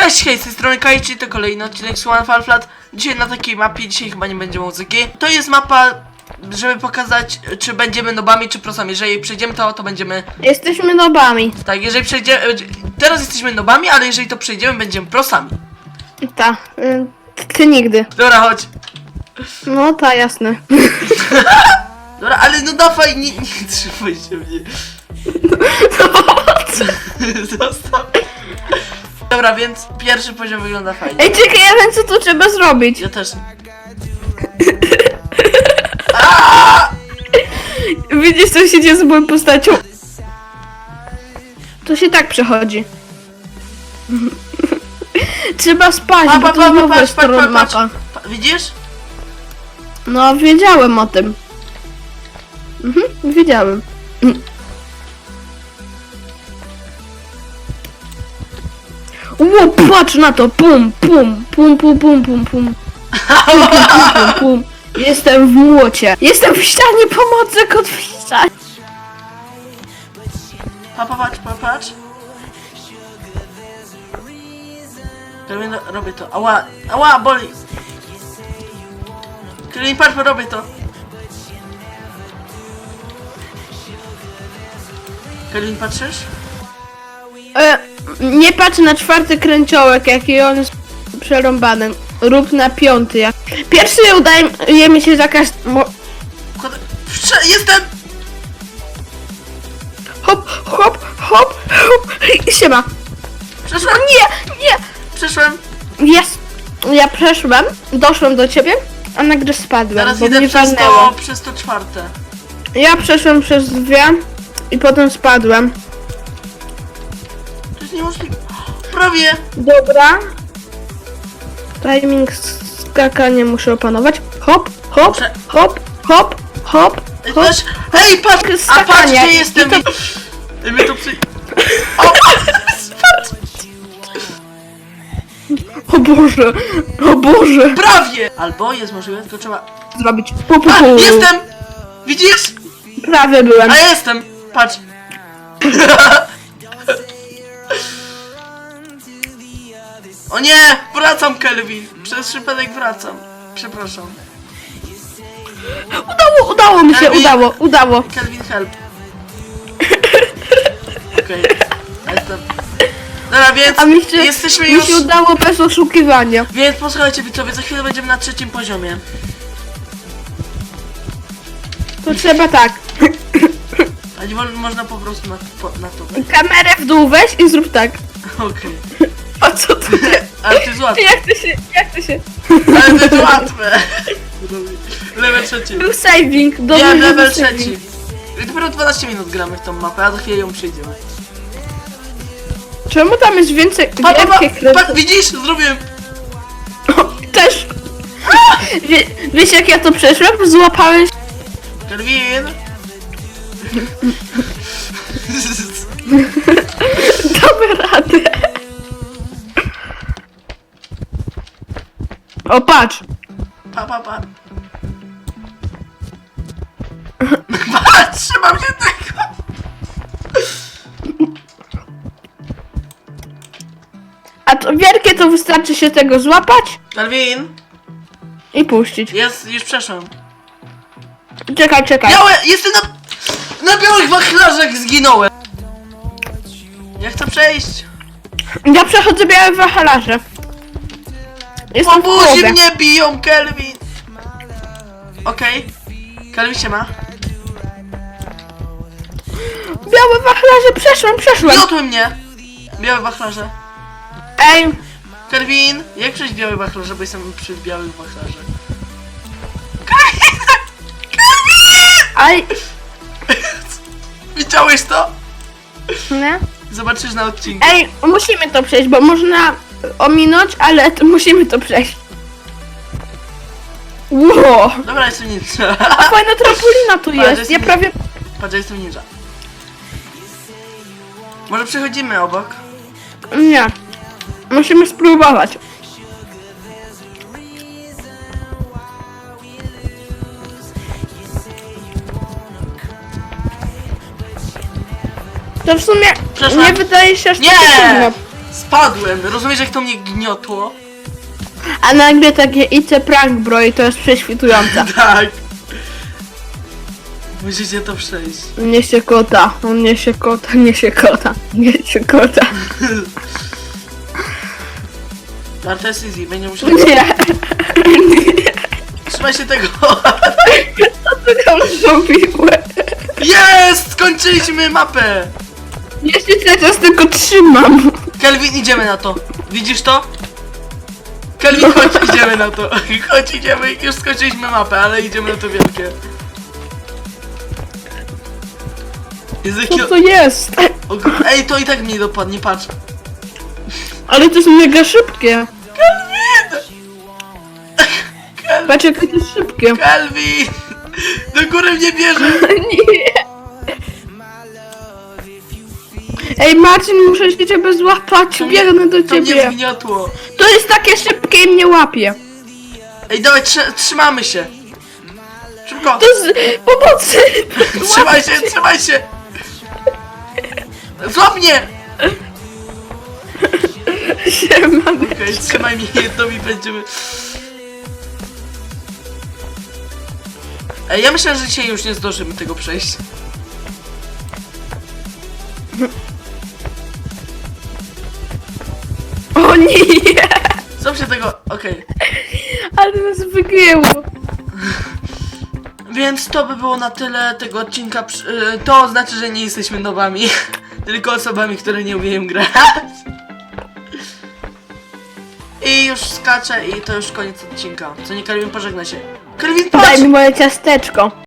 Cześć, hej, z tej strony Kaichi, to kolejny odcinek z One Fall Flat. Dzisiaj na takiej mapie, dzisiaj chyba nie będzie muzyki. To jest mapa, żeby pokazać, czy będziemy nobami, czy prosami. Jeżeli przejdziemy to, to będziemy... Jesteśmy nobami. Tak, jeżeli przejdziemy... Teraz jesteśmy nobami, ale jeżeli to przejdziemy, będziemy prosami. Ta. y, Ty nigdy. Dobra, chodź. No ta, jasne. Dobra, ale no dawaj, nie, nie trzymaj się mnie. Zostaw. Dobra, więc pierwszy poziom wygląda fajnie. Ej, czekaj, ja wiem co tu trzeba zrobić. Ja też. Widzisz co się dzieje z moją postacią? To się tak przechodzi. trzeba spać, Pa, bo pa, to pa, pa, znowu patrz, jest patrz, patrz, patrz. mapa. Pa- Widzisz? No, wiedziałem o tym. Mhm, wiedziałem. Ło, patrz na to! Pum, pum, pum, pum, pum, pum, pum. Pum, pum, pum, pum, pum. Jestem w młocie. Jestem w ścianie pomocy, kot w ścianie. Pa, pa, patrz, pa, patrz. Karolina, robię to. Ała, ała, boli. Karolina, patrz, bo robię to. Karolina, patrzysz? E, nie patrz na czwarty kręciołek, jaki on jest przerąbany. Rób na piąty. Jak... Pierwszy udaje mi się za każdym... Prze- Jestem! Hop, hop, hop, hop. I Siema. Przeszłem! Nie, nie. Przeszłem! Jest. Ja przeszłem, doszłem do ciebie, a nagle spadłem, Teraz bo idę mnie przez walnęło. to, przez to czwarte. Ja przeszłem przez dwie i potem spadłem. Niemożliwe. Prawie! Dobra. Timing skakania muszę opanować. Hop, hop, Prze- hop, hop, hop, hop. patrz! Hej, patrz! A patrz, gdzie jestem! I to- Ej, mnie to przy... O Boże, o Boże. Prawie! Albo jest możliwe, tylko trzeba... Zrobić. Pu, pu, A, pu. jestem! Widzisz? Prawie byłem. A jestem! Patrz! O nie! Wracam, Kelvin! Przez przypadek wracam. Przepraszam. Udało, udało mi się, Kelvin. udało, udało. Kelvin, help. Okej. Jestem. Dobra, więc A mi się, jesteśmy mi już... się udało bez oszukiwania. Więc posłuchajcie widzowie, za chwilę będziemy na trzecim poziomie. To trzeba tak. A nie wolno, można po prostu na, po, na to. Kamerę w dół weź i zrób tak. Okej. A co to? Łatwe. Jak to się, jak to się? Ale to jest łatwe. Level trzeci. Był saving, dobrze, Ja że był level saving. trzeci. I dopiero 12 minut gramy w tą mapę, a za chwilę ją przyjdziemy. Czemu tam jest więcej Pa, pa, pa, wielkie pa, widzisz? Zrobiłem. Też. Wie, wiesz jak ja to przeszłem? Złapałeś... Kelvin. O, patrz. Pa, pa, pa. Patrz, trzymam się tego. A to wielkie to wystarczy się tego złapać Kelvin. i puścić. Jest, już przeszłem. Czekaj, czekaj. Białe, jestem na... Na białych wachlarzach zginąłem. Ja chcę przejść. Ja przechodzę białe wachlarze. Jestem w połowie. mnie biją, Kelvin. Okej. Kelvin się ma. Białe wachlarze, przeszłem, przeszłem. Miotły mnie. Białe wachlarze. Ej, Kelvin, jak przejść białe wachlarze, bo jestem przy białych wachlarzach. aj. Widziałeś to? Nie? Zobaczysz na odcinku. Ej, musimy to przejść, bo można ominąć, ale to musimy to przejść. Ło! Dobra, jestem ninja. A fajna trampolina tu Patrz, jest. Ja jest- prawie... Patrz, ja jestem ninja. Może przechodzimy obok? Nie. Musimy spróbować. To w sumie Przeszłam. nie wydaje się aż Nie! takie trudne. Sp- spadłem. Rozumiesz, jak to mnie gniotło? A nagle takie ice prank bro i to jest prześwitujące. Tak. Musicie to przejść. Niesie kota, on niesie kota, niesie kota, niesie kota. Marta jest easy, będzie musiał... Nie. Trzymaj się tego. Co ty tam zrobiłeś? Jest! Skończyliśmy mapę! Ja się cały czas tylko trzymam. Kelvin, idziemy na to. Widzisz to? Kelvin, chodź, idziemy na to. Chodź, idziemy. Już skończyliśmy mapę, ale idziemy na to wielkie. Co to jest? o- Ej, to i tak mnie dopadnie, patrz. Ale to jest mega szybkie. Kelvin! Patrz jakie to jest szybkie. Kelvin! Do góry mnie bierze! Nie. Ej Marcin, muszę się ciebie złapać, biegnę do To mnie ciebie. zgniotło. To jest takie szybkie i mnie łapie. Ej, dawaj, trze- trzymamy się. Szybko. To jest pomocy. Trzymaj się, trzymaj się! Złap mnie! Siema. Okej, trzymaj mnie jedną i będziemy... Ej, ja myślę, że dzisiaj już nie zdążymy tego przejść. O nie. Złap się tego... Okej. Ale nas wygięło. Więc to by było na tyle tego odcinka. przy- y, To znaczy, że nie jesteśmy nowami. Tylko osobami, które nie umieją grać. I już skaczę i to już koniec odcinka. Co nie, Kelvin, pożegna się. Kelvin, patrz! Daj mi moje ciasteczko.